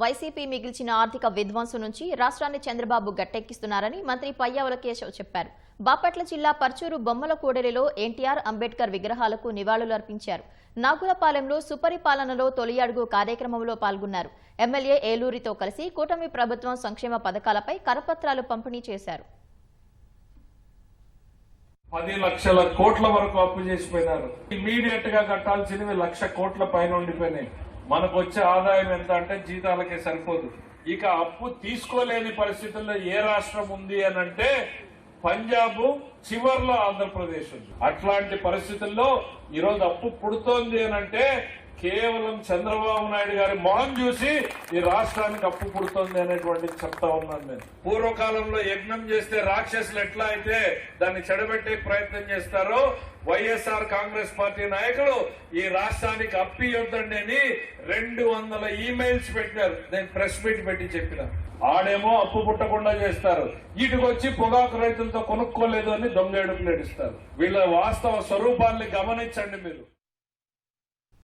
YCP మిగిల్చిన ఆర్థిక విధ్వంసం నుంచి రాష్ట్రాన్ని చంద్రబాబు గట్టెక్కిస్తున్నారని మంత్రి పయ్యావుల కేశవ్ చెప్పారు. బాపట్ల జిల్లా పర్చూరు బొమ్మల కూడలిలో ఎన్టీఆర్ అంబేద్కర్ విగ్రహాలకు నివాళులు అర్పించారు. నాగులపాలెంలో సుపరిపాలనలో తొలి అడుగు కార్యక్రమంలో పాల్గొన్నారు. ఎమ్మెల్యే ఏలూరితో కలిసి కూటమి ప్రభుత్వం సంక్షేమ పథకాలపై కరపత్రాలు పంపిణీ చేశారు. పది లక్షల కోట్ల వరకు అప్పు చేసిపోయినారు. ఇమీడియట్గా కట్టాల్సినవి లక్ష కోట్ల పైన ఉండిపోయినాయి. మనకు వచ్చే ఆదాయం ఎంత అంటే జీతాలకే సరిపోదు. ఇక అప్పు తీసుకోలేని పరిస్థితుల్లో ఏ రాష్ట్రం ఉంది అని అంటే పంజాబ్ చివర్లో ఆంధ్రప్రదేశ్ ఉంది. అట్లాంటి పరిస్థితుల్లో ఈరోజు అప్పు పుడుతోంది అని అంటే కేవలం చంద్రబాబు నాయుడు గారి మొహం చూసి ఈ రాష్ట్రానికి అప్పు పుడుతుంది అనేటువంటి చెప్తా ఉన్నాను నేను. పూర్వకాలంలో యజ్ఞం చేస్తే రాక్షసులు ఎట్లా అయితే దాన్ని చెడబెట్టే ప్రయత్నం చేస్తారో వైఎస్ఆర్ కాంగ్రెస్ పార్టీ నాయకులు ఈ రాష్ట్రానికి అప్పియొద్దండి అని రెండు వందల ఈమెయిల్స్ పెట్టినారు. నేను ప్రెస్ మీట్ పెట్టి చెప్పిన. ఆడేమో అప్పు పుట్టకుండా చేస్తారు. ఇటుకొచ్చి పొగాకు రైతులతో కొనుక్కోలేదు అని దొంగ ఏడుపులు వీళ్ళ వాస్తవ స్వరూపాన్ని గమనించండి మీరు.